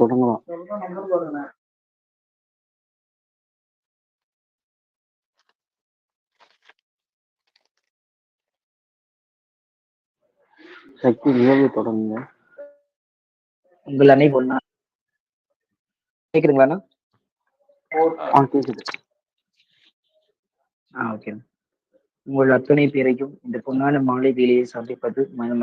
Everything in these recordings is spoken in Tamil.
தொடங்கலாம். சக்தி நிகழ்வு தொடங்குங்க. உங்கள் அன்னை பொண்ணா கேக்குதுங்களாண்ணா? ஆ கேக்குது. ஆ ஓகே உங்கள் அத்தனை பேரையும் இந்த பொன்னான மாலை வேலையை சந்திப்பது மன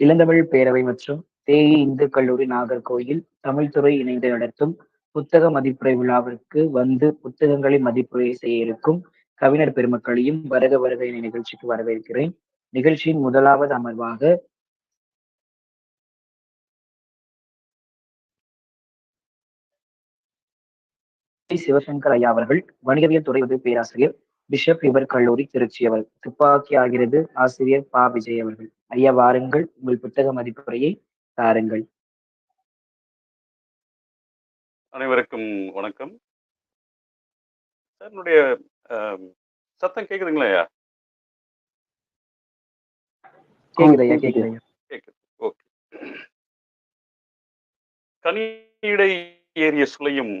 இளந்தமிழ் பேரவை மற்றும் தேயி இந்து கல்லூரி நாகர்கோயில் தமிழ்துறை இணைந்து நடத்தும் புத்தக மதிப்புரை விழாவிற்கு வந்து புத்தகங்களை மதிப்புரை செய்ய இருக்கும் கவிஞர் பெருமக்களையும் வருக வருக என நிகழ்ச்சிக்கு வரவேற்கிறேன். நிகழ்ச்சியின் முதலாவது அமர்வாக சிவசங்கர் ஐயா அவர்கள் வணிகவியல் துறை உதவி பேராசிரியர் பிஷப் இவர் கல்லூரி திருச்சி அவர் துப்பாக்கி ஆகிறது ஆசிரியர் பா. விஜய் அவர்கள். ஐயா வாருங்கள் உங்கள் புத்தக மதிப்புரையை தாருங்கள். அனைவருக்கும் வணக்கம். சார் சத்தம் கேக்குதுங்களா ஐயா? கேக்குது ஐயா கேக்குது. ஐயா கேக்குது. ஓகே. கனியிடை ஏறிய சுளையும்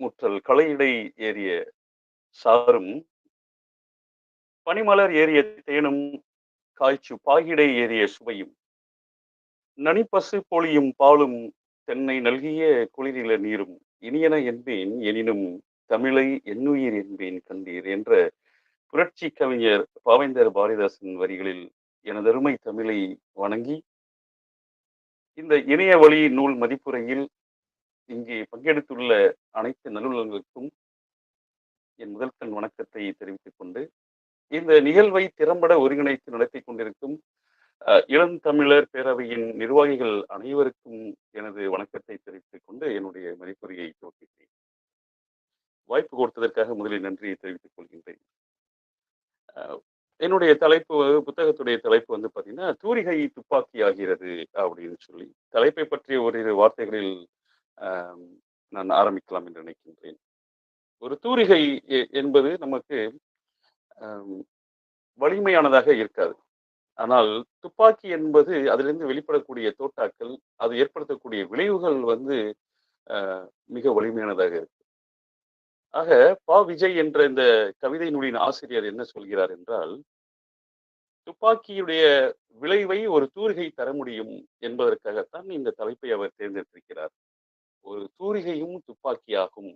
முற்றல் களையிடை ஏறிய சாரும் பனிமலர் ஏறிய தேனும் காய்ச்சு பாகிடை ஏறிய சுவையும். நனிப்பசு பொழியும் பாலும் தென்னை நல்கிய குளிரில நீரும். இனியன என்பேன் எனினும் தமிழை என்னுயிர் என்பேன் கண்டீர் என்ற புரட்சி கவிஞர் பாவேந்தர் பாரதிதாசன் வரிகளில் எனதருமை தமிழை வணங்கி இந்த இணைய வழி நூல் மதிப்புரையில் இங்கே பங்கெடுத்துள்ள அனைத்து நல்லுள்ளங்களுக்கும் என் முதல் கண் வணக்கத்தை தெரிவித்துக் கொண்டு இந்த நிகழ்வை திறம்பட ஒருங்கிணைத்து நடத்தி கொண்டிருக்கும் இளந்தமிழர் பேரவையின் நிர்வாகிகள் அனைவருக்கும் எனது வணக்கத்தை தெரிவித்துக் கொண்டு என்னுடைய மதிப்புரையை துவக்கிட்டேன் வாய்ப்பு கொடுத்ததற்காக முதலில் நன்றியை தெரிவித்துக் கொள்கின்றேன். என்னுடைய தலைப்பு புத்தகத்துடைய தலைப்பு வந்து பார்த்தீங்கன்னா தூரிகை துப்பாக்கி ஆகிறது அப்படின்னு சொல்லி. தலைப்பை பற்றிய ஓரிரு வார்த்தைகளில் நான் ஆரம்பிக்கலாம் என்று நினைக்கின்றேன். ஒரு தூரிகை என்பது நமக்கு வலிமையானதாக இருக்காது. ஆனால் துப்பாக்கி என்பது அதிலிருந்து வெளிப்படக்கூடிய தோட்டாக்கள் அது ஏற்படுத்தக்கூடிய விளைவுகள் வந்து மிக வலிமையானதாக இருக்கு. ஆக பா. விஜய் என்ற இந்த கவிதை நூலின் ஆசிரியர் என்ன சொல்கிறார் என்றால் துப்பாக்கியுடைய விளைவை ஒரு தூரிகை தர முடியும் என்பதற்காகத்தான் இந்த தலைப்பை அவர் தேர்ந்தெடுத்திருக்கிறார். ஒரு தூரிகையும் துப்பாக்கியாகும்.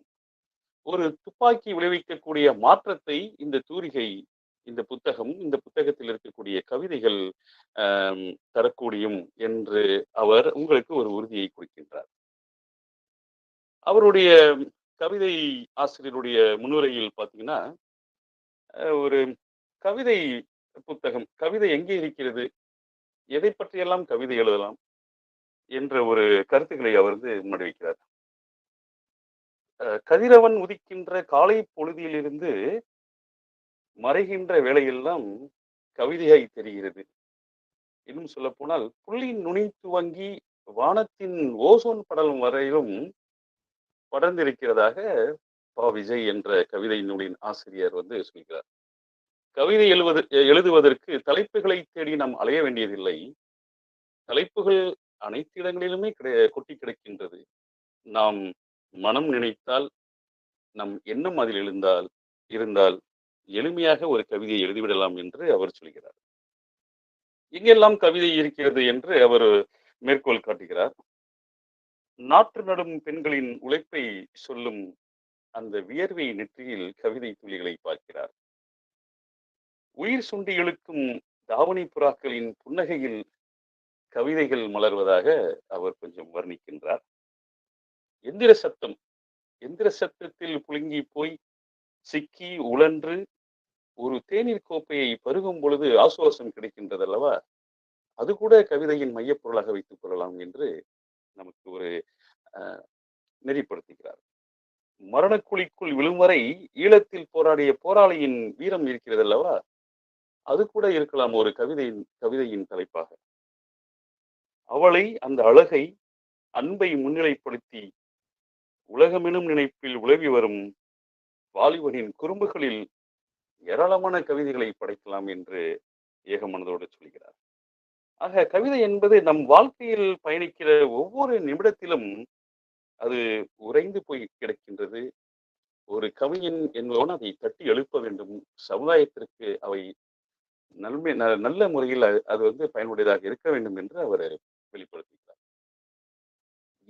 ஒரு துப்பாக்கி விளைவிக்கக்கூடிய மாற்றத்தை இந்த தூரிகை இந்த புத்தகம் இந்த புத்தகத்தில் இருக்கக்கூடிய கவிதைகள் தரக்கூடியும் என்று அவர் உங்களுக்கு ஒரு உறுதியை கொடுக்கின்றார். அவருடைய கவிதை ஆசிரியருடைய முன்னுரையில் பார்த்தீங்கன்னா ஒரு கவிதை புத்தகம் கவிதை எங்கே இருக்கிறது எதை பற்றியெல்லாம் கவிதை எழுதலாம் என்ற ஒரு கருத்துக்களை அவர் வந்து முன்வைக்கிறார். கதிரவன் உதிக்கின்ற காலை பொழுதியிலிருந்து மறைகின்ற வேலையெல்லாம் கவிதையாய் தெரிகிறது. இன்னும் சொல்ல போனால் புள்ளின் நுனி துவங்கி வானத்தின் ஓசோன் படலம் வரையிலும் படர்ந்திருக்கிறதாக பா. விஜய் என்ற கவிதை நூலின் ஆசிரியர் வந்து சொல்கிறார். கவிதை எழுவது எழுதுவதற்கு தலைப்புகளை தேடி நாம் அலைய வேண்டியதில்லை. தலைப்புகள் அனைத்து இடங்களிலுமே கிடை கொட்டி கிடக்கின்றது. நாம் மனம் நினைத்தால் நம் எண்ணம் அதில் எழுந்தால் இருந்தால் எளிமையாக ஒரு கவிதையை எழுதிவிடலாம் என்று அவர் சொல்கிறார். எங்கெல்லாம் கவிதை இருக்கிறது என்று அவர் மேற்கோள் காட்டுகிறார். நாற்று நடும் பெண்களின் உழைப்பை சொல்லும் அந்த வியர்வை நெற்றியில் கவிதை துளிகளை பார்க்கிறார். உயிர் சுண்டி இழுக்கும் தாவணி புறாக்களின் புன்னகையில் கவிதைகள் மலர்வதாக அவர் கொஞ்சம் வர்ணிக்கின்றார். எந்திர சத்தம். எந்திர சத்தத்தில் புழுங்கி போய் சிக்கி உழன்று ஒரு தேநீர் கோப்பையை பருகும் பொழுது ஆசுவாசம் கிடைக்கின்றது அல்லவா அது கூட கவிதையின் மையப்பொருளாக வைத்துக் கொள்ளலாம் என்று நமக்கு ஒரு அஹ், நெறிப்படுத்துகிறார். மரணக்குழிக்குள் விழும் வரை ஈழத்தில் போராடிய போராளியின் வீரம் இருக்கிறது அல்லவா அது கூட இருக்கலாம் ஒரு கவிதையின் கவிதையின் தலைப்பாக. அவளை அந்த அழகை அன்பை முன்னிலைப்படுத்தி உலகமெனும் நினைப்பில் உலவி வரும் வாலிபனின் குறும்புகளில் ஏராளமான கவிதைகளை படைக்கலாம் என்று ஏகமனதோடு சொல்கிறார். ஆக கவிதை என்பது நம் வாழ்க்கையில் பயணிக்கிற ஒவ்வொரு நிமிடத்திலும் அது உறைந்து போய் கிடக்கின்றது. ஒரு கவிஞன் என்பவன் அதை தட்டி எழுப்ப வேண்டும். சமுதாயத்திற்கு அவை நன்மை நல்ல முறையில் அது- அது வந்து பயனுடையதாக இருக்க வேண்டும் என்று அவர் வெளிப்படுத்துகிறார்.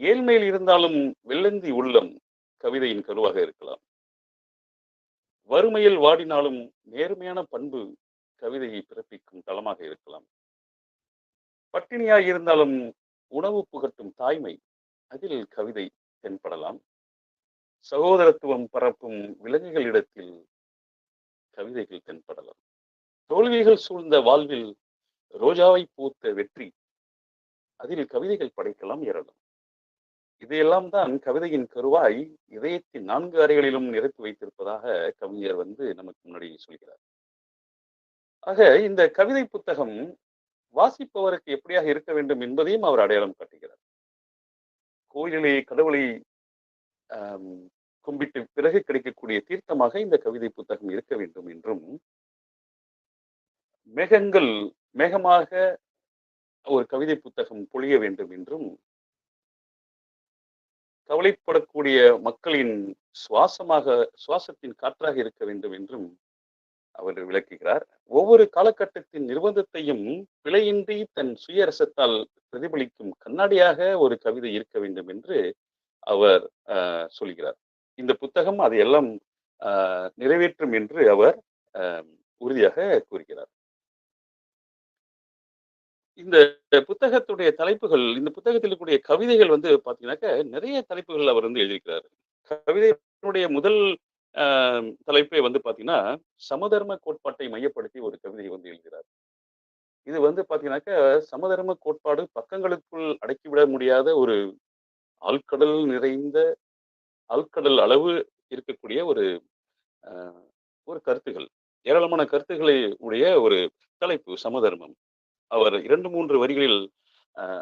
ஏழ்மையில் இருந்தாலும் வெள்ளந்தி உள்ளம் கவிதையின் கருவாக இருக்கலாம். வறுமையில் வாடினாலும் நேர்மையான பண்பு கவிதையை பிறப்பிக்கும் தளமாக இருக்கலாம். பட்டினியாய் இருந்தாலும் உணவு புகட்டும் தாய்மை அதில் கவிதை தென்படலாம். சகோதரத்துவம் பரப்பும் விலங்குகளிடத்தில் கவிதைகள் தென்படலாம். தோல்விகள் சூழ்ந்த வாழ்வில் ரோஜாவை பூத்த வெற்றி அதில் கவிதைகள் படைக்கலாம் ஏறலாம் இதையெல்லாம் தான் கவிதையின் கருவாய் இதயத்தின் நான்கு அறைகளிலும் நிரப்பி வைத்திருப்பதாக கவிஞர் வந்து நமக்கு முன்னாடி சொல்கிறார். ஆக இந்த கவிதை புத்தகம் வாசிப்பவருக்கு எப்படியாக இருக்க வேண்டும் என்பதையும் அவர் அடையாளம் காட்டுகிறார். கோயிலே கடவுளை கும்பிட்டு பிறகு கிடைக்கக்கூடிய தீர்த்தமாக இந்த கவிதை புத்தகம் இருக்க வேண்டும் என்றும் மேகங்கள் மேகமாக ஒரு கவிதை புத்தகம் பொழிய வேண்டும் என்றும் கவலைப்படக்கூடிய மக்களின் சுவாசமாக சுவாசத்தின் காற்றாக இருக்க வேண்டும் என்றும் அவர் விளக்குகிறார். ஒவ்வொரு காலகட்டத்தின் நிர்பந்தத்தையும் பிழையின்றி தன் சுயரசத்தால் பிரதிபலிக்கும் கண்ணாடியாக ஒரு கவிதை இருக்க வேண்டும் என்று அவர் ஆஹ், சொல்கிறார். இந்த புத்தகம் அதையெல்லாம் ஆஹ், நிறைவேற்றும் என்று அவர் உறுதியாக கூறுகிறார். இந்த புத்தகத்துடைய தலைப்புகள் இந்த புத்தகத்தில் இருக்கக்கூடிய கவிதைகள் வந்து பாத்தீங்கன்னாக்க நிறைய தலைப்புகள் அவர் வந்து எழுதியிருக்கிறார். கவிதையினுடைய முதல் தலைப்பே வந்து பாத்தீங்கன்னா சமதர்ம கோட்பாட்டை மையப்படுத்தி ஒரு கவிதையை வந்து எழுதுகிறார். இது வந்து பாத்தீங்கன்னாக்க சமதர்ம கோட்பாடு பக்கங்களுக்குள் அடக்கிவிட முடியாத ஒரு ஆழ்கடல் நிறைந்த ஆழ்கடல் அளவு இருக்கக்கூடிய ஒரு ஒரு கருத்துகள். ஏராளமான கருத்துக்களை உடைய ஒரு தலைப்பு சமதர்மம். அவர் இரண்டு மூன்று வரிகளில்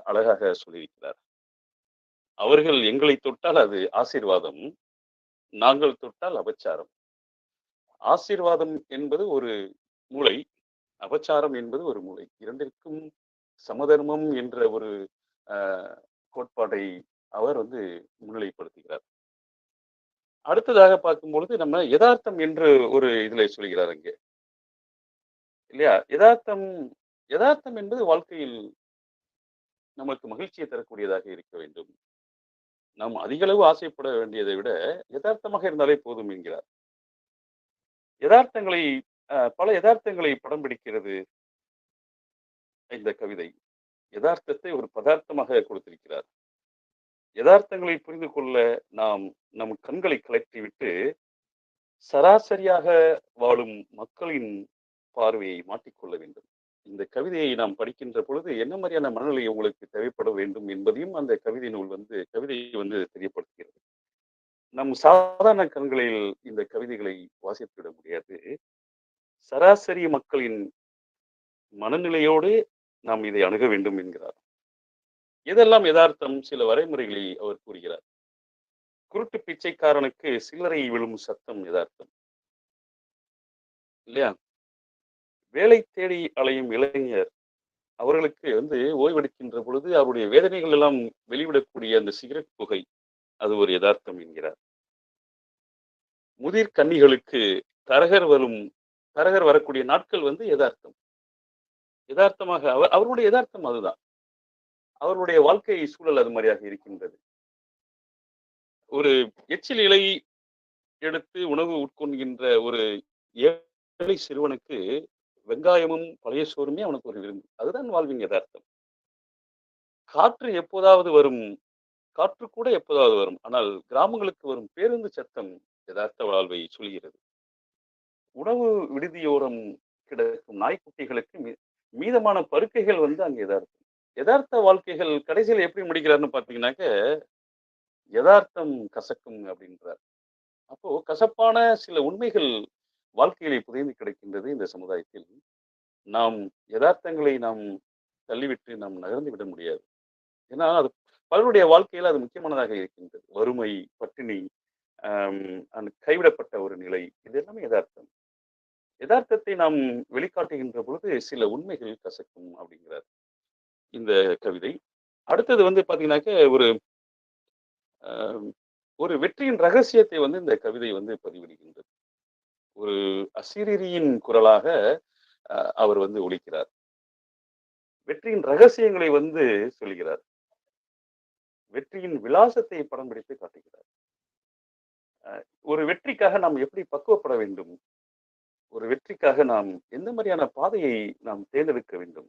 அழகாக சொல்லியிருக்கிறார். அவர்கள் எங்களை தொட்டால் அது ஆசீர்வாதம் நாங்கள் தொட்டால் அபச்சாரம். ஆசீர்வாதம் என்பது ஒரு மூளை அபச்சாரம் என்பது ஒரு மூளை. இரண்டிற்கும் சமதர்மம் என்ற ஒரு கோட்பாட்டை அவர் வந்து முன்னிலைப்படுத்துகிறார். அடுத்ததாக பார்க்கும் பொழுது நம்ம யதார்த்தம் என்று ஒரு இதுல சொல்கிறார் அங்கே. இல்லையா? யதார்த்தம் யதார்த்தம் என்பது வாழ்க்கையில் நமக்கு மகிழ்ச்சியை தரக்கூடியதாக இருக்க வேண்டும். நாம் அதிக அளவு ஆசைப்பட வேண்டியதை விட யதார்த்தமாக இருந்தாலே போதும் என்கிறார். யதார்த்தங்களை பல யதார்த்தங்களை படம் பிடிக்கிறது இந்த கவிதை. யதார்த்தத்தை ஒரு பதார்த்தமாக கொடுத்திருக்கிறார். யதார்த்தங்களை புரிந்து கொள்ள நாம் நம் கண்களை கலற்றிவிட்டு சராசரியாக வாழும் மக்களின் பார்வையை மாட்டிக்கொள்ள வேண்டும். இந்த கவிதையை நாம் படிக்கின்ற பொழுது என்ன மாதிரியான மனநிலை உங்களுக்கு தேவைப்பட வேண்டும் என்பதையும் அந்த கவிதை நூல் வந்து கவிதை வந்து தெரியப்படுத்துகிறது. நம் சாதாரண கண்களில் இந்த கவிதைகளை வாசித்துவிட முடியாது. சராசரி மக்களின் மனநிலையோடு நாம் இதை அணுக வேண்டும் என்கிறார். இதெல்லாம் யதார்த்தம்? சில வரைமுறைகளை அவர் கூறுகிறார். குருட்டு பிச்சைக்காரனுக்கு சில்லறை விழும் சத்தம் யதார்த்தம். இல்லையா? வேலை தேடி அலையும் இளைஞர். அவர்களுக்கு வந்து ஓய்வெடுக்கின்ற பொழுது அவருடைய வேதனைகள் எல்லாம் வெளிவிடக்கூடிய அந்த சிகரெட் புகை. அது ஒரு யதார்த்தம் என்கிறார். முதிர் கன்னிகளுக்கு தரகர் வரும் தரகர் வரக்கூடிய நாட்கள் வந்து யதார்த்தம். யதார்த்தமாக அவர் அவருடைய யதார்த்தம் அதுதான். அவருடைய வாழ்க்கை சூழல் அது மாதிரியாக இருக்கின்றது. ஒரு எச்சில் இலை எடுத்து உணவு உட்கொள்கின்ற ஒரு ஏழை சிறுவனுக்கு வெங்காயமும் பழைய சோறுமே அவனுக்கு ஒரு விருந்து. அதுதான் வாழ்வின் யதார்த்தம். காற்று எப்போதாவது வரும் காற்று கூட எப்போதாவது வரும். ஆனால் கிராமங்களுக்கு வரும் பேருந்து சத்தம் யதார்த்த வாழ்வை சொல்கிறது. உணவு விடுதியோரம் கிடக்கும் நாய்க்குட்டிகளுக்கு மீ- மீதமான பருக்கைகள் வந்து அங்கே யதார்த்தம். யதார்த்த வாழ்க்கைகள் கடைசியில் எப்படி முடிக்கிறாருன்னு பார்த்தீங்கன்னாக்க யதார்த்தம் கசக்கும் அப்படின்றார். அப்போ கசப்பான சில உண்மைகள் வாழ்க்கையிலே புதைந்து கிடக்கின்றது இந்த சமுதாயத்தில். நாம் யதார்த்தங்களை நாம் தள்ளிவிட்டு நாம் நகர்ந்து விட முடியாது. ஏன்னா அது பலருடைய வாழ்க்கையில் அது முக்கியமானதாக இருக்கின்றது. வறுமை பட்டினி அந்த கைவிடப்பட்ட ஒரு நிலை இது எல்லாமே யதார்த்தம். யதார்த்தத்தை நாம் வெளிக்காட்டுகின்ற பொழுது சில உண்மைகள் கசக்கும் அப்படிங்கிறார் இந்த கவிதை. அடுத்தது வந்து பார்த்தீங்கன்னாக்க ஒரு ஆஹ், ஒரு வெற்றியின் ரகசியத்தை வந்து இந்த கவிதை வந்து பதிவிடுகின்றது. ஒரு அசிரியரியின் குரலாக அவர் வந்து ஒழிக்கிறார் வெற்றியின் ரகசியங்களை வந்து சொல்கிறார். வெற்றியின் விலாசத்தை படம் பிடித்து காட்டுகிறார். ஒரு வெற்றிக்காக நாம் எப்படி பக்குவப்பட வேண்டும்? ஒரு வெற்றிக்காக நாம் எந்த மாதிரியான பாதையை நாம் தேர்ந்தெடுக்க வேண்டும்?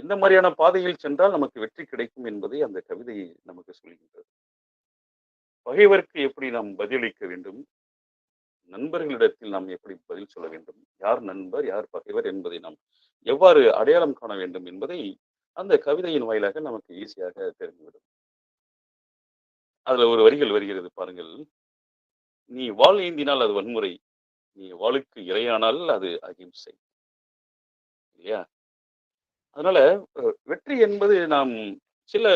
எந்த மாதிரியான பாதையில் சென்றால் நமக்கு வெற்றி கிடைக்கும் என்பதை அந்த கவிதை நமக்கு சொல்கின்றது. பகைவருக்கு எப்படி நாம் பதிலளிக்க வேண்டும்? நண்பர்களிடத்தில் நாம் எப்படி பதில் சொல்ல வேண்டும்? யார் நண்பர்? யார் பகைவர் என்பதை நாம் எவ்வாறு அடையாளம் காண வேண்டும் என்பதை அந்த கவிதையின் வாயிலாக நமக்கு ஈஸியாக தெரிந்துவிடும். அதுல ஒரு வரிகள் வருகிறது பாருங்கள். நீ வாள் ஏந்தினால் அது வன்முறை நீ வாளுக்கு இரையானால் அது அகிம்சை. இல்லையா? அதனால வெற்றி என்பது நாம் சில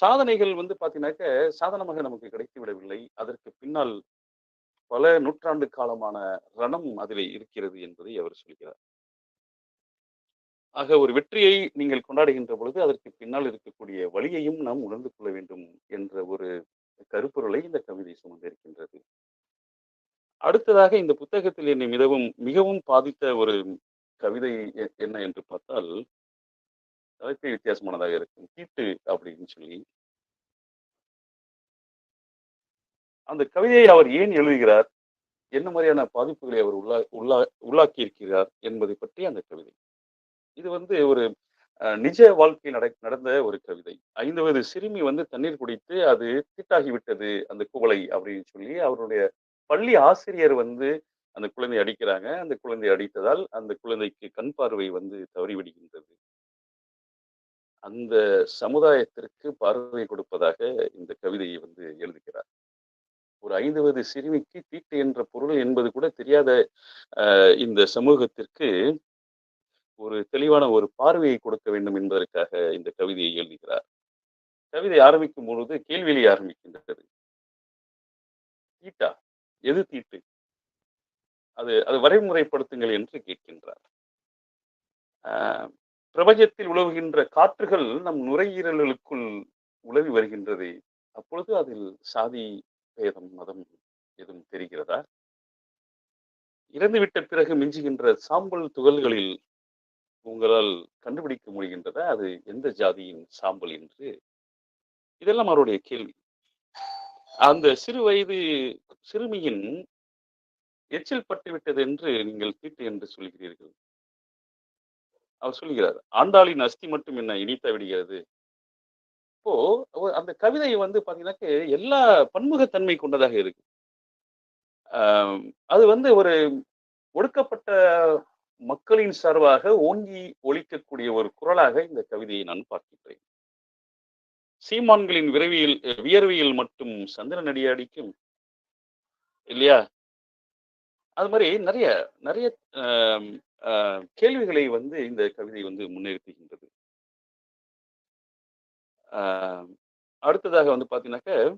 சாதனைகள் வந்து பார்த்தீங்கன்னாக்க சாதனமாக நமக்கு கிடைத்து விடவில்லை அதற்கு பின்னால் பல நூற்றாண்டு காலமான ரணம் அதில் இருக்கிறது என்பதை அவர் சொல்கிறார். ஆக ஒரு வெற்றியை நீங்கள் கொண்டாடுகின்ற பொழுது அதற்கு பின்னால் இருக்கக்கூடிய வழியையும் நாம் உணர்ந்து கொள்ள வேண்டும் என்ற ஒரு கருப்பொருளை இந்த கவிதை சுமந்திருக்கின்றது அடுத்ததாக இந்த புத்தகத்தில் என்னை மிகவும் மிகவும் பாதித்த ஒரு கவிதை எ- என்ன என்று பார்த்தால் தலைப்பே வித்தியாசமானதாக இருக்கும். தீட்டு அப்படின்னு சொல்லி அந்த கவிதையை அவர் ஏன் எழுதுகிறார்? என்ன மாதிரியான பாதிப்புகளை அவர் உள்ளா உள்ளா உள்ளாக்கி இருக்கிறார் என்பதை பற்றி அந்த கவிதை. இது வந்து ஒரு நிஜ வாழ்க்கையில் நட நடந்த ஒரு கவிதை. ஐந்து வயது சிறுமி வந்து தண்ணீர் குடித்து அது தீட்டாகிவிட்டது அந்த குவளை அப்படின்னு சொல்லி அவருடைய பள்ளி ஆசிரியர் வந்து அந்த குழந்தை அடிக்கிறாங்க. அந்த குழந்தை அடித்ததால் அந்த குழந்தைக்கு கண் பார்வை வந்து தவறிவிடுகின்றது. அந்த சமுதாயத்திற்கு பார்வை கொடுப்பதாக இந்த கவிதையை வந்து எழுதுகிறார். ஒரு ஐந்து வயது சிறுமிக்கு தீட்டு என்ற பொருள் என்பது கூட தெரியாத இந்த சமூகத்திற்கு ஒரு தெளிவான ஒரு பார்வையை கொடுக்க வேண்டும் என்பதற்காக இந்த கவிதையை எழுதுகிறார். கவிதை ஆரம்பிக்கும் பொழுது கேள்வியிலே ஆரம்பிக்கின்றது. தீட்டா? எது தீட்டு? அது அது வரைமுறைப்படுத்துங்கள் என்று கேட்கின்றார். ஆஹ், பிரபஞ்சத்தில் உழவுகின்ற காற்றுகள் நம் நுரையீரல்களுக்குள் உழவி வருகின்றது. அப்பொழுது அதில் சாதி பேதம் மதம் எதுவும் தெரிகிறதா? இறந்துவிட்ட பிறகு மிஞ்சுகின்ற சாம்பல் துகள்களில் உங்களால் கண்டுபிடிக்க முடிகின்றதா? அது எந்த ஜாதியின் சாம்பல் என்று? இதெல்லாம் அவருடைய கேள்வி. அந்த சிறு வயது சிறுமியின் எச்சில் பட்டுவிட்டது என்று நீங்கள் தீட்டு என்று சொல்கிறீர்கள். அவர் சொல்கிறார் ஆண்டாளின் அஸ்தி மட்டும் என்ன இனித்த விடுகிறது? இப்போ அந்த கவிதை வந்து பாத்தீங்கன்னாக்க எல்லா பன்முகத்தன்மை கொண்டதாக இருக்கு. அது வந்து ஒரு ஒடுக்கப்பட்ட மக்களின் சார்பாக ஓங்கி ஒழிக்கக்கூடிய ஒரு குரலாக இந்த கவிதையை நான் பார்க்கின்றேன். சீமான்களின் விரவியில் வியர்வியில் மட்டும் சந்திரன் அடியாடிக்கும் இல்லையா? அது மாதிரி நிறைய நிறைய கேள்விகளை வந்து இந்த கவிதை வந்து முன்னிறுத்துகின்றது. அடுத்ததாக வந்து பார்த்தீங்கன்னாக்க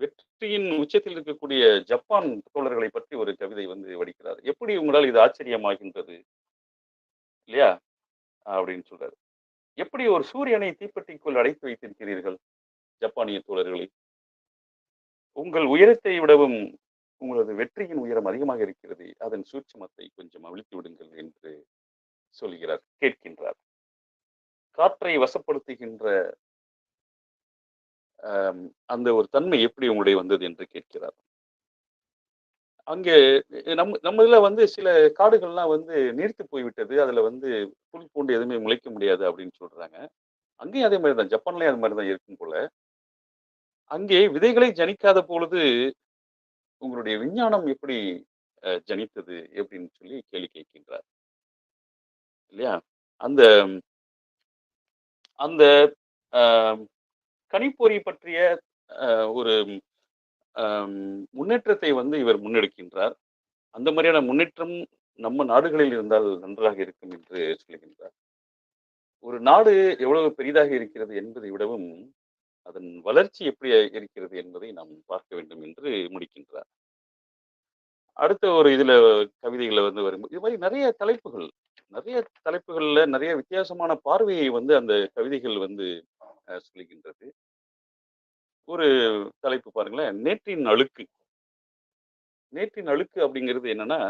வெற்றியின் உச்சத்தில் இருக்கக்கூடிய ஜப்பான் தோழர்களை பற்றி ஒரு கவிதை வந்து வடிக்கிறார். எப்படி உங்களால் இது ஆச்சரியமாகின்றது? இல்லையா? அப்படின்னு சொல்றாரு. எப்படி ஒரு சூரியனை தீப்பெட்டிக்குள் அடைத்து வைத்திருக்கிறீர்கள் ஜப்பானிய தோழர்களை? உங்கள் உயரத்தை விடவும் உங்களது வெற்றியின் உயரம் அதிகமாக இருக்கிறது. அதன் சூட்சமத்தை கொஞ்சம் அவிழ்த்து விடுங்கள் என்று சொல்கிறார் கேட்கின்றார். காற்றை வசப்படுத்துகின்ற அந்த ஒரு தன்மை எப்படி உங்களுடைய வந்தது என்று கேட்கிறார். அங்கே நம்ம நம்ம வந்து சில காடுகள்லாம் வந்து நீர்த்து போய்விட்டது அதுல வந்து புல் பூண்டு எதுவுமே முளைக்க முடியாது அப்படின்னு சொல்றாங்க. அங்கேயும் அதே மாதிரி தான் ஜப்பான்லயும் அது மாதிரி தான் இருக்கும் போல. அங்கே விதைகளை ஜனிக்காத பொழுது உங்களுடைய விஞ்ஞானம் எப்படி ஜனித்தது எப்படின்னு சொல்லி கேள்வி கேட்கின்றார். இல்லையா? அந்த அந்த கணிப்பொறி பற்றிய அஹ், ஒரு முன்னேற்றத்தை வந்து இவர் முன்னெடுக்கின்றார். அந்த மாதிரியான முன்னேற்றம் நம்ம நாடுகளில் இருந்தால் நன்றாக இருக்கும் என்று சொல்லுகின்றார் ஒரு நாடு எவ்வளவு பெரிதாக இருக்கிறது என்பதை விடவும் அதன் வளர்ச்சி எப்படி இருக்கிறது என்பதை நாம் பார்க்க வேண்டும் என்று முடிக்கின்றார். அடுத்த ஒரு இதுல கவிதைகளை வந்து வரும்போது இது மாதிரி நிறைய தலைப்புகள் நிறைய தலைப்புகள்ல நிறைய வித்தியாசமான பார்வையை வந்து அந்த கவிதைகள் வந்து அஹ், சொல்லுகின்றது. ஒரு தலைப்பு பாருங்களேன். நேற்றின் அழுக்கு. நேற்றின் அழுக்கு அப்படிங்கிறது என்னன்னா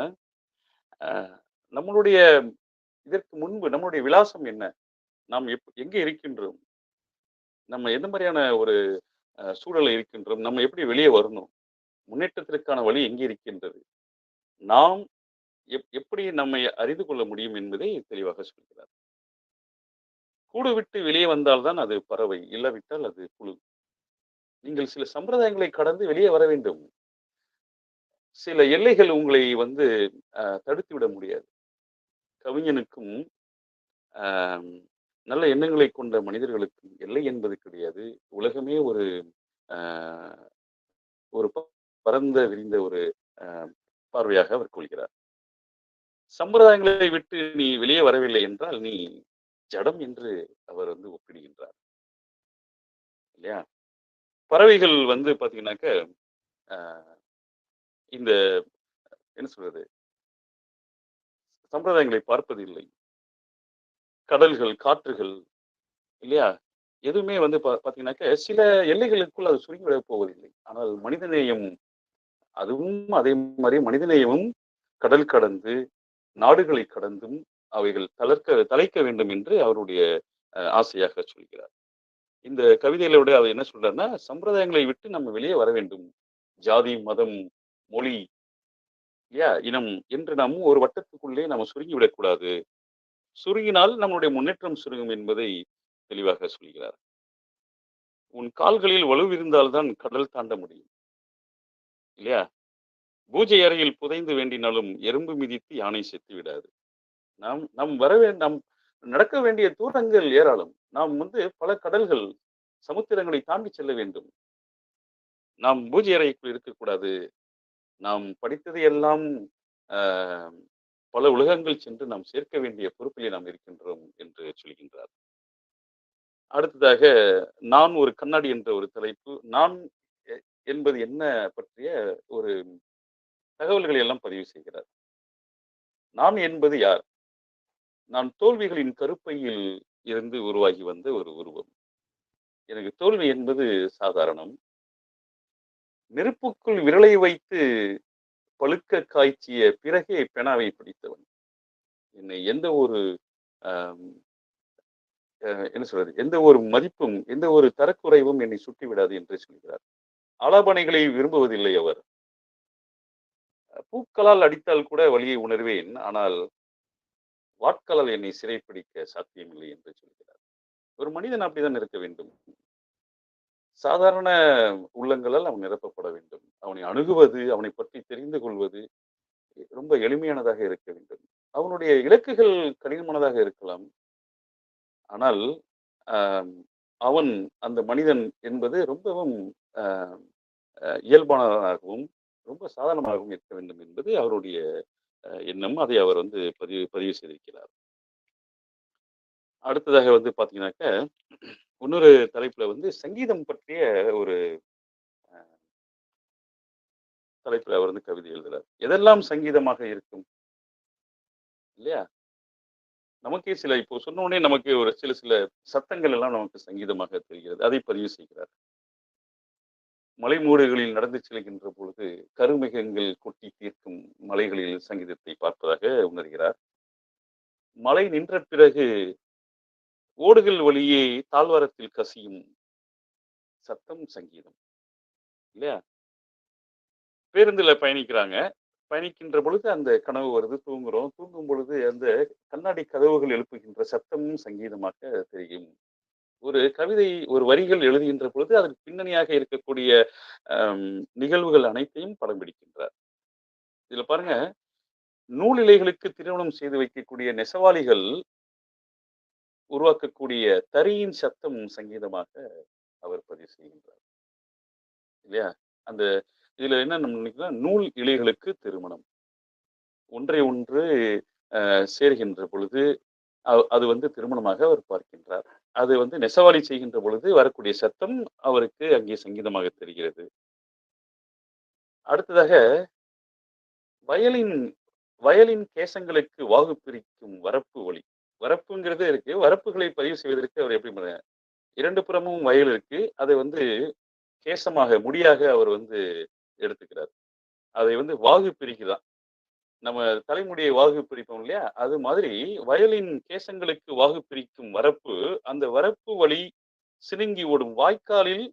அஹ், நம்மளுடைய இதற்கு முன்பு நம்மளுடைய விலாசம் என்ன? நாம் எப் எங்கே இருக்கின்றோம்? நம்ம எந்த மாதிரியான ஒரு அஹ், இருக்கின்றோம்? நம்ம எப்படி வெளியே வரணும்? முன்னேற்றத்திற்கான வழி எங்கே இருக்கின்றது? நாம் எப் எப்படி நம்மை அறிந்து கொள்ள முடியும் என்பதை தெளிவாக சொல்கிறார். கூடு விட்டு வெளியே வந்தால்தான் அது பறவை இல்லாவிட்டால் அது புழு. நீங்கள் சில சம்பிரதாயங்களை கடந்து வெளியே வர வேண்டும். சில எல்லைகள் உங்களை வந்து அஹ், தடுத்து விட முடியாது. கவிஞனுக்கும் நல்ல எண்ணங்களை கொண்ட மனிதர்களுக்கும் எல்லை என்பது கிடையாது. உலகமே ஒரு ஆஹ், ஒரு ப- பரந்த விரிந்த ஒரு ஆஹ், பார்வையாக அவர் கொள்கிறார். சம்பிரதாயங்களை விட்டு நீ வெளியே வரவில்லை என்றால் நீ ஜடம் என்று அவர் வந்து ஒப்பிடுகின்றார். இல்லையா? பறவைகள் வந்து பாத்தீங்கன்னாக்க ஆஹ், இந்த என்ன சொல்றது? சம்பிரதாயங்களை பார்ப்பதில்லை. கடல்கள் காற்றுகள் இல்லையா? எதுவுமே வந்து பா- பாத்தீங்கன்னாக்க சில எல்லைகளுக்குள் அது சுருங்கி விட போவதில்லை. ஆனால் மனிதநேயம் அதுவும் அதே மாதிரி மனிதநேயமும் கடல் கடந்து நாடுகளை கடந்தும் அவைகள் தளர்க்க தலைக்க வேண்டும் என்று அவருடைய ஆசையாக சொல்கிறார். இந்த கவிதைகளோட அவர் என்ன சொல்றாருன்னா சம்பிரதாயங்களை விட்டு நம்ம வெளியே வர வேண்டும். ஜாதி மதம் மொழி இல்லையா இனம் என்று நாம் ஒரு வட்டத்துக்குள்ளே நம்ம சுருங்கி விடக்கூடாது சுருங்கினால் நம்மளுடைய முன்னேற்றம் சுருங்கும் என்பதை தெளிவாக சொல்கிறார். உன் கால்களில் வலுவிருந்தால்தான் கடல் தாண்ட முடியும். இல்லையா? பூஜை அறையில் புதைந்து வேண்டினாலும் எறும்பு மிதித்து யானை செத்து விடாது. நாம் நாம் வரவே நம் நாம் நடக்க வேண்டிய தூரங்கள் ஏராளம். நாம் வந்து பல கடல்கள் சமுத்திரங்களை தாண்டி செல்ல வேண்டும். நாம் பூஜை அறைக்குள் இருக்கக்கூடாது. நாம் படித்தது எல்லாம் ஆஹ், பல உலகங்கள் சென்று நாம் சேர்க்க வேண்டிய பொறுப்பிலே நாம் இருக்கின்றோம் என்று சொல்கின்றார். அடுத்ததாக நான் ஒரு கண்ணாடி என்ற ஒரு தலைப்பு. நான் என்பது என்ன பற்றிய ஒரு தகவல்களை எல்லாம் பதிவு செய்கிறார். நான் என்பது யார்? நான் தோல்விகளின் கருப்பையில் இருந்து உருவாகி வந்த ஒரு உருவம். எனக்கு தோல்வி என்பது சாதாரணம். நெருப்புக்குள் விரலை வைத்து பழுக்க காய்ச்சிய பிறகே பெனாவை பிடித்தவன். என்னை எந்த ஒரு அஹ், என்ன சொல்றது? எந்த ஒரு மதிப்பும் எந்த ஒரு தரக்குறைவும் என்னை சுட்டி விடாது என்று சொல்கிறார். ஆலாபனைகளை விரும்புவதில்லை அவர். பூக்களால் அடித்தால் கூட வழியை உணர்வேன். ஆனால் வாட்களால் என்னை சிறைப்பிடிக்க சாத்தியமில்லை என்று சொல்கிறார். ஒரு மனிதன் அப்படிதான் இருக்க வேண்டும். சாதாரண உள்ளங்களால் அவன் நிரப்பப்பட வேண்டும். அவனை அணுகுவது அவனை பற்றி தெரிந்து கொள்வது ரொம்ப எளிமையானதாக இருக்க வேண்டும். அவனுடைய இலக்குகள் கடினமானதாக இருக்கலாம். ஆனால் அவன் அந்த மனிதன் என்பது ரொம்பவும் இயல்பானதாகவும் ரொம்ப சாதாரணமாகவும் இருக்க வேண்டும் என்பது அவருடைய எண்ணம். அதை அவர் வந்து பதிவு பதிவு செய்திருக்கிறார். அடுத்ததாக வந்து பார்த்தீங்கன்னாக்க இன்னொரு தலைப்புல வந்து சங்கீதம் பற்றிய ஒரு அஹ், தலைப்புல அவர் வந்து கவிதை எழுதுறார். எதெல்லாம் சங்கீதமாக இருக்கும்? இல்லையா? நமக்கே சில இப்போ சொன்ன உடனே நமக்கு ஒரு சில சில சத்தங்கள் எல்லாம் நமக்கு சங்கீதமாக தெரிகிறது. அதை பதிவு செய்கிறார். மலைமூடுகளில் நடந்து செல்கின்ற பொழுது கருமிகங்கள் கொட்டி தீர்க்கும் மலைகளில் சங்கீதத்தை பார்ப்பதாக உணர்கிறார். மழை நின்ற பிறகு ஓடுகள் வழியே தாழ்வாரத்தில் கசியும் சத்தம் சங்கீதம். இல்லையா? பேருந்துல பயணிக்கிறாங்க. பயணிக்கின்ற பொழுது அந்த கனவு வருது தூங்குறோம். தூங்கும் பொழுது அந்த கண்ணாடி கதவுகள் எழுப்புகின்ற சத்தமும் சங்கீதமாக தெரியும். ஒரு கவிதை ஒரு வரிகள் எழுதுகின்ற பொழுது அதற்கு பின்னணியாக இருக்கக்கூடிய நிகழ்வுகள் அனைத்தையும் படம் பிடிக்கின்றார். இதுல பாருங்க நூல் இலைகளுக்கு திருமணம் செய்து வைக்கக்கூடிய நெசவாளிகள் உருவாக்கக்கூடிய தரியின் சத்தம் சங்கீதமாக அவர் பதிவு செய்கின்றார். இல்லையா? அந்த இதுல என்ன நம்ம நினைக்கிறோம்? நூல் இலைகளுக்கு திருமணம். ஒன்றை ஒன்று அஹ், சேர்கின்ற பொழுது அது வந்து திருமணமாக அவர் பார்க்கின்றார். அது வந்து நெசவாளி செய்கின்ற பொழுது வரக்கூடிய சத்தம் அவருக்கு அங்கே சங்கீதமாக தெரிகிறது. அடுத்ததாக வயலின் வயலின் கேசங்களுக்கு வாகு பிரிக்கும் வரப்பு ஒளி. வரப்புங்கிறது இருக்கு. வரப்புகளை பதிவு செய்வதற்கு அவர் எப்படி பண்ண- இரண்டு புறமும் வயல் இருக்கு. அதை வந்து கேசமாக முடியாக அவர் வந்து எடுத்துக்கிறார். அதை வந்து வாகு பிரிக்குதான். நம்ம தலைமுடியை வாகு பிரிப்போம் இல்லையா? அது மாதிரி வயலின் கேசங்களுக்கு வாகு பிரிக்கும் வரப்பு அந்த வரப்பு வழி சினுங்கி ஓடும் வாய்க்காலில்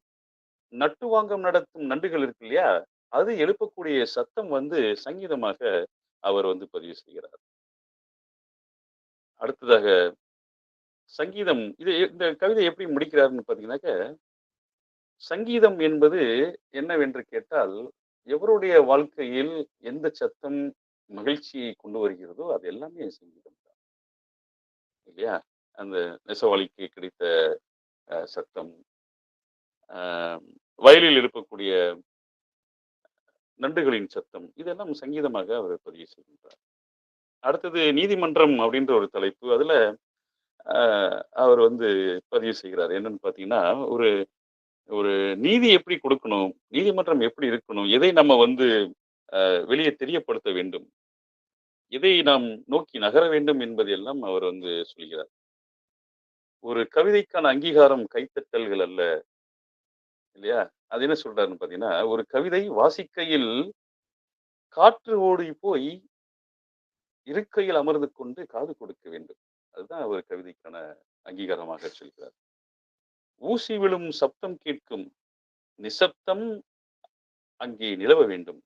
நட்டுவாங்கம் நடத்தும் நண்டுகள் இருக்கு இல்லையா? அது எழுப்பக்கூடிய சத்தம் வந்து சங்கீதமாக அவர் வந்து பதிவு செய்கிறார். அடுத்ததாக சங்கீதம் இது இந்த கவிதை எப்படி முடிக்கிறாருன்னு பார்த்தீங்கன்னாக்க சங்கீதம் என்பது என்னவென்று கேட்டால் எவருடைய வாழ்க்கையில் எந்த சத்தம் மகிழ்ச்சியை கொண்டு வருகிறதோ அது எல்லாமே சங்கீதம் தான். இல்லையா? அந்த நெசவாளிக்கு கிடைத்த சத்தம். வயலில் இருக்கக்கூடிய நண்டுகளின் சத்தம் இதெல்லாம் சங்கீதமாக அவர் பதிவு செய்கின்றார். அடுத்தது நீதிமன்றம் அப்படின்ற ஒரு தலைப்பு அதுல அவர் வந்து பதிவு செய்கிறார். என்னன்னு பார்த்தீங்கன்னா ஒரு ஒரு நீதி எப்படி கொடுக்கணும்? நீதிமன்றம் எப்படி இருக்கணும்? எதை நம்ம வந்து வெளியே தெரியப்படுத்த வேண்டும். இதை நாம் நோக்கி நகர வேண்டும் என்பதெல்லாம் அவர் வந்து சொல்கிறார். ஒரு கவிதைக்கான அங்கீகாரம் கைத்தட்டல்கள் அல்ல இல்லையா? அது என்ன சொல்றாருன்னு பார்த்தீங்கன்னா ஒரு கவிதை வாசிக்கையில் காற்று ஓடி போய் இருக்கையில் அமர்ந்து கொண்டு காது கொடுக்க வேண்டும். அதுதான் அவர் கவிதைக்கான அங்கீகாரமாக சொல்கிறார். ஊசி விழும் சப்தம் கேட்கும் நிசப்தம் அங்கே நிலவ வேண்டும்.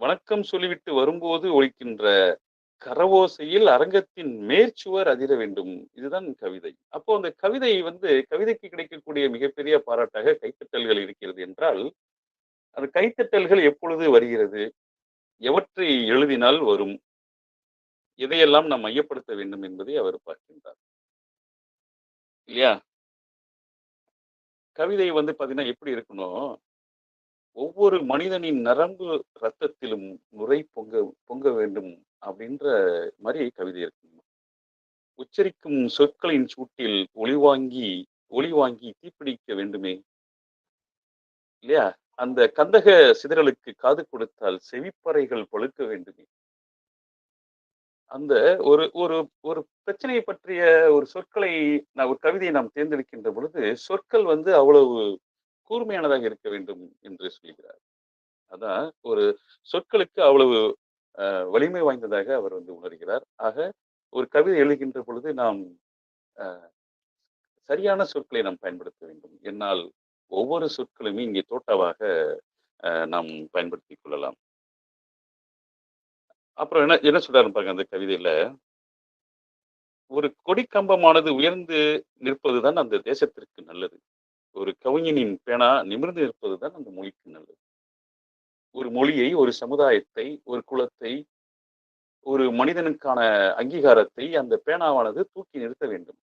வணக்கம் சொல்லிவிட்டு வரும்போது ஒழிக்கின்ற கரவோசையில் அரங்கத்தின் மேற்சுவர் அதிர வேண்டும். இதுதான் கவிதை. அப்போ அந்த கவிதை வந்து கவிதைக்கு கிடைக்கக்கூடிய மிகப்பெரிய பாராட்டாக கைத்தட்டல்கள் இருக்கிறது என்றால் அந்த கைத்தட்டல்கள் எப்பொழுது வருகிறது? எவற்றை எழுதினால் வரும்? எதையெல்லாம் நாம் மையப்படுத்த வேண்டும் என்பதை அவர் பார்க்கின்றார். இல்லையா? கவிதை வந்து பார்த்தீங்கன்னா எப்படி இருக்கணும்? ஒவ்வொரு மனிதனின் நரம்பு ரத்தத்திலும் நுரை பொங்க பொங்க வேண்டும் அப்படின்ற மாதிரி கவிதை இருக்கு. உச்சரிக்கும் சொற்களின் சூட்டில் ஒளி வாங்கி ஒளி வாங்கி தீப்பிடிக்க வேண்டுமே? இல்லையா? அந்த கந்தக சிதறலுக்கு காது கொடுத்தால் செவிப்பறைகள் பழுக்க வேண்டுமே? அந்த ஒரு ஒரு ஒரு பிரச்சனையை பற்றிய ஒரு சொற்களை நான் ஒரு கவிதையை நாம் தேர்ந்தெடுக்கின்ற பொழுது சொற்கள் வந்து அவ்வளவு கூர்மையானதாக இருக்க வேண்டும் என்று சொல்கிறார். அதான் ஒரு சொற்களுக்கு அவ்வளவு வலிமை வாய்ந்ததாக அவர் வந்து உணர்கிறார். ஆக ஒரு கவிதை எழுகின்ற பொழுது நாம் சரியான சொற்களை நாம் பயன்படுத்த வேண்டும். என்னால் ஒவ்வொரு சொற்களுமே இங்கே தோட்டாவாக அஹ், நாம் பயன்படுத்திக் கொள்ளலாம். அப்புறம் என்ன என்ன சொல்றாரு பாருங்க அந்த கவிதையில. ஒரு கொடிக்கம்பமானது உயர்ந்து நிற்பதுதான் அந்த தேசத்திற்கு நல்லது. ஒரு கவிஞனின் பேனா நிமிர்ந்து நிற்பதுதான் அந்த மொழிக்கு நல்லது. ஒரு மொழியை ஒரு சமுதாயத்தை ஒரு குலத்தை ஒரு மனிதனுக்கான அங்கீகாரத்தை அந்த பேனாவானது தூக்கி நிறுத்த வேண்டும்.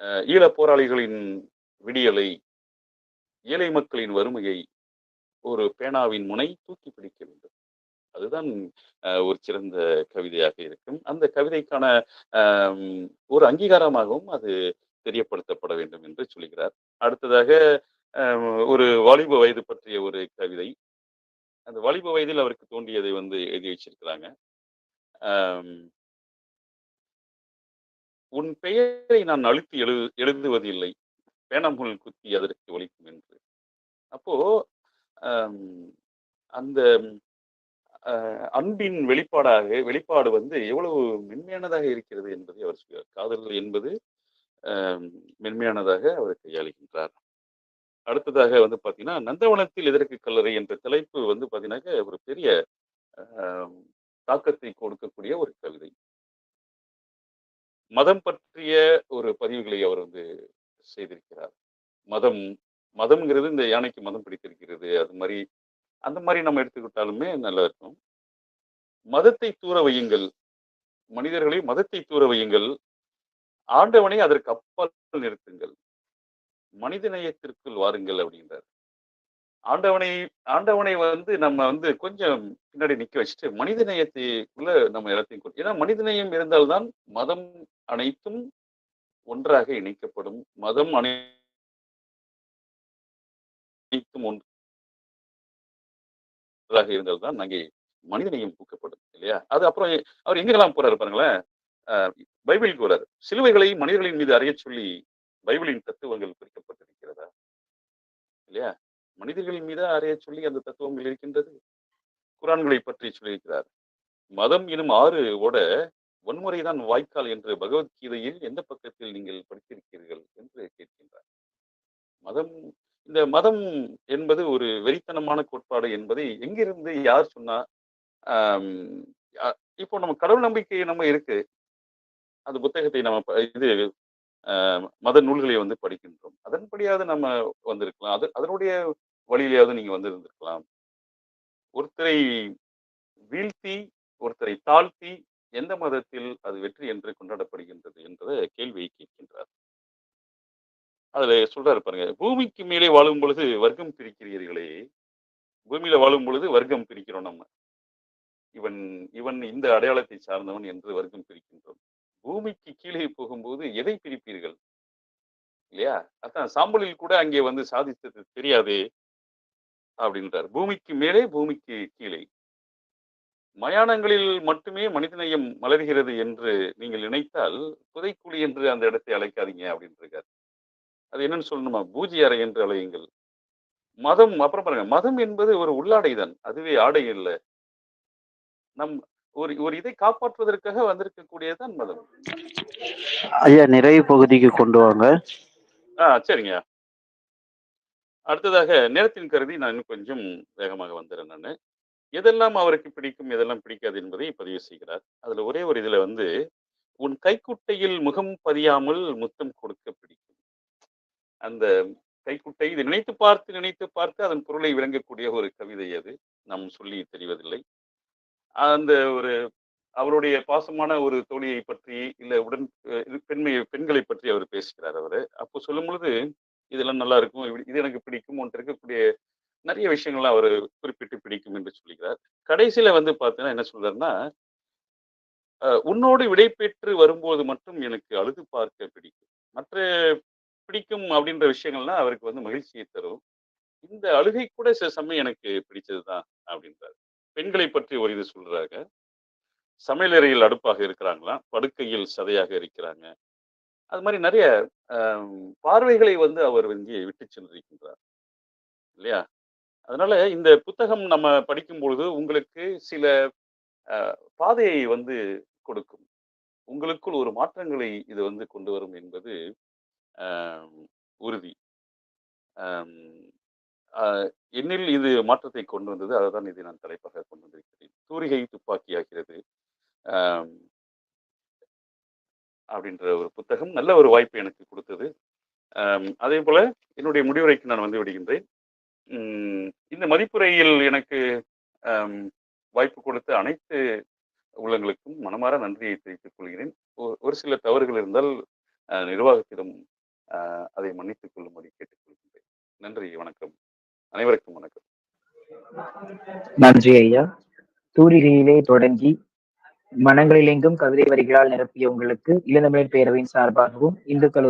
அஹ் ஈழப் போராளிகளின் விடியலை ஏழை மக்களின் வறுமையை ஒரு பேனாவின் முனை தூக்கி பிடிக்க வேண்டும். அதுதான் ஒரு சிறந்த கவிதையாக இருக்கும். அந்த கவிதைக்கான ஒரு அங்கீகாரமாகவும் அது தெரியப்படுத்தப்பட வேண்டும் என்று சொல்கிறார். அடுத்ததாக ஒரு வாலிப வயது பற்றிய ஒரு கவிதை. அந்த வாலிப வயதில் அவருக்கு தோண்டியதை வந்து எழுதி வச்சிருக்கிறாங்க. உன் பெயரை நான் அழுத்தி எழு எழுதுவதில்லை. பேனமுள் குத்தி அதற்கு ஒழிக்கும் என்று. அப்போ அந்த அஹ், அன்பின் வெளிப்பாடாக வெளிப்பாடு வந்து எவ்வளவு மென்மையானதாக இருக்கிறது என்பதை அவர் சொல்கிறார். காதல் என்பது மென்மையானதாக அவர் கையாளுகின்றார். அடுத்ததாக வந்து பாத்தீங்கன்னா நந்தவனத்தில் எதற்கு கல்லறை என்ற தலைப்பு வந்து பார்த்தீங்கன்னாக்க ஒரு பெரிய தாக்கத்தை கொடுக்கக்கூடிய ஒரு கவிதை. மதம் பற்றிய ஒரு பதிவுகளை அவர் வந்து செய்திருக்கிறார். மதம் மதம்ங்கிறது இந்த யானைக்கு மதம் பிடித்திருக்கிறது அது மாதிரி அந்த மாதிரி நம்ம எடுத்துக்கிட்டாலுமே நல்லா இருக்கும். மதத்தை தூர வையுங்கள் மனிதர்களை மதத்தை தூர வையுங்கள் ஆண்டவனை அதற்கு அப்பால் நிறுத்துங்கள். மனிதநேயத்திற்குள் வாருங்கள் அப்படின்றார். ஆண்டவனை ஆண்டவனை வந்து நம்ம வந்து கொஞ்சம் பின்னாடி நிக்க வச்சுட்டு மனிதநேயத்துக்குள்ள நம்ம எல்லாத்தையும் ஏன்னா ஏன்னா மனிதநேயம் இருந்தால்தான் மதம் அனைத்தும் ஒன்றாக இணைக்கப்படும். மதம் அனைத்தும் ஒன்றாக இருந்தால்தான் அங்கே மனிதநேயம் பூக்கப்படும் இல்லையா? அது அப்புறம் அவர் எங்கெல்லாம் போறாரு பாருங்களேன். பைபிள் கூறாரு சிலுவைகளை மனிதர்களின் மீது அறிய சொல்லி பைபிளின் தத்துவங்கள் குறிக்கப்பட்டிருக்கிறதா? இல்லையா? மனிதர்களின் மீது அறிய சொல்லி அந்த தத்துவங்கள் இருக்கின்றது? குரான்களை பற்றி சொல்லியிருக்கிறார். மதம் எனும் ஆறு ஓட வன்முறைதான் வாய்க்கால் என்று பகவத்கீதையில் எந்த பக்கத்தில் நீங்கள் படித்திருக்கிறீர்கள் என்று கேட்கின்றார். மதம் இந்த மதம் என்பது ஒரு வெறித்தனமான கோட்பாடு என்பதை எங்கிருந்து யார் சொன்னா இப்போ நம்ம கடவுள் நம்பிக்கை நம்ம இருக்கு. அந்த புத்தகத்தை நம்ம இது ஆஹ், மத நூல்களை வந்து படிக்கின்றோம். அதன்படியாவது நம்ம வந்திருக்கலாம். அது அதனுடைய வழியிலேயாவது நீங்க வந்திருந்திருக்கலாம். ஒருத்தரை வீழ்த்தி ஒருத்தரை தாழ்த்தி எந்த மதத்தில் அது வெற்றி என்று கொண்டாடப்படுகின்றது என்ற கேள்வியை கேட்கின்றார். அதுல சொல்றாரு பாருங்க பூமிக்கு மேலே வாழும் பொழுது வர்க்கம் பிரிக்கிறீர்களே. பூமியில வாழும் பொழுது வர்க்கம் பிரிக்கிறோம் நம்ம. இவன் இவன் இந்த அடையாளத்தை சார்ந்தவன் என்று வர்க்கம் பிரிக்கின்றோம். பூமிக்கு கீழே போகும்போது எதை பிரிப்பீர்கள்? இல்லையா? அதான் சாம்பலில் கூட அங்கே வந்து சாதித்தது தெரியாதே அப்படின்றார். பூமிக்கு மேலே பூமிக்கு கீழே. மயானங்களில் மட்டுமே மனிதநேயம் மலர்கிறது என்று நீங்கள் நினைத்தால் புதைக்குழி என்று அந்த இடத்தை அழைக்காதீங்க அப்படின்னு இருக்கார். அது என்னன்னு சொல்லணுமா? பூஜை அறை என்று அழையுங்கள். மதம் அப்புறம் பாருங்க. மதம் என்பது ஒரு உள்ளாடை தான் அதுவே ஆடை இல்லை நம் ஒரு ஒரு இதை காப்பாற்றுவதற்காக வந்திருக்கக்கூடியதுதான் மதம். ஐயா நிறைவு பகுதிக்கு கொண்டு வாங்க. ஆ சரிங்க. அடுத்ததாக நேரத்தின் கருதி நான் இன்னும் கொஞ்சம் வேகமாக வந்துடுறேன் நான். எதெல்லாம் அவருக்கு பிடிக்கும் எதெல்லாம் பிடிக்காது என்பதை பதிவு செய்கிறார். அதுல ஒரே ஒரு இதுல வந்து உன் கைக்குட்டையில் முகம் பதியாமல் முத்தம் கொடுக்க பிடிக்கும். அந்த கைக்குட்டை இதை நினைத்து பார்த்து நினைத்து பார்த்து அதன் பொருளை விளங்கக்கூடிய ஒரு கவிதை அது. நாம் சொல்லி தெரிவதில்லை. அந்த ஒரு அவருடைய பாசமான ஒரு தோழியை பற்றி இல்ல உடன் இது பெண்மை பெண்களை பற்றி அவர் பேசுகிறார் அவரு. அப்போ சொல்லும் பொழுது இதெல்லாம் நல்லா இருக்கும் இப்படி- இது எனக்கு பிடிக்கும் ஒன்று இருக்கக்கூடிய நிறைய விஷயங்கள்லாம் அவர் குறிப்பிட்டு பிடிக்கும் என்று சொல்லுகிறார் கடைசியில வந்து பார்த்தீங்கன்னா என்ன சொல்றாருன்னா உன்னோடு விடைபெற்று வரும்போது மட்டும் எனக்கு அழுது பார்க்க பிடிக்கும். மற்ற பிடிக்கும் அப்படின்ற விஷயங்கள்லாம் அவருக்கு வந்து மகிழ்ச்சியை தரும். இந்த அழுகை கூட சில சமயம் எனக்கு பிடிச்சதுதான் அப்படின்றாரு. பெண்களை பற்றி ஒரு இது சொல்றாங்க. சமையலறையில் அடுப்பாக இருக்கிறாங்களாம். படுக்கையில் சதையாக இருக்கிறாங்க. அது மாதிரி நிறைய பார்வைகளை வந்து அவர் இங்கே விட்டு சென்றிருக்கின்றார். இல்லையா? அதனால இந்த புத்தகம் நம்ம படிக்கும் பொழுது உங்களுக்கு சில பாதையை வந்து கொடுக்கும். உங்களுக்குள் ஒரு மாற்றங்களை இது வந்து கொண்டு வரும் என்பது உறுதி. என்னில் இது மாற்றத்தை கொண்டு வந்தது அதை தான் இதை நான் தலைப்பாக கொண்டு வந்திருக்கிறேன். தூரிகை துப்பாக்கியாகிறது ஆகிறது அப்படின்ற ஒரு புத்தகம் நல்ல ஒரு வாய்ப்பு எனக்கு கொடுத்தது. அதே போல என்னுடைய முடிவுரைக்கு நான் வந்து விடுகின்றேன். இந்த மதிப்புரையில் எனக்கு வாய்ப்பு கொடுத்த அனைத்து உள்ளங்களுக்கும் மனமாற நன்றியை தெரிவித்துக் கொள்கிறேன். ஒரு சில தவறுகள் இருந்தால் நிர்வாகத்திடம் அதை மன்னித்துக் கொள்ளும்படி கேட்டுக்கொள்கிறேன் நன்றி வணக்கம். அனைவருக்கும் வணக்கம். நன்றி ஐயா. தூரிகையிலே தொடங்கி மனங்களிலெங்கும் கவிதை வரிகளால் நிரப்பிய உங்களுக்கு இளந்தமிழர் பேரவையின் சார்பாகவும் இந்து கல்லூரி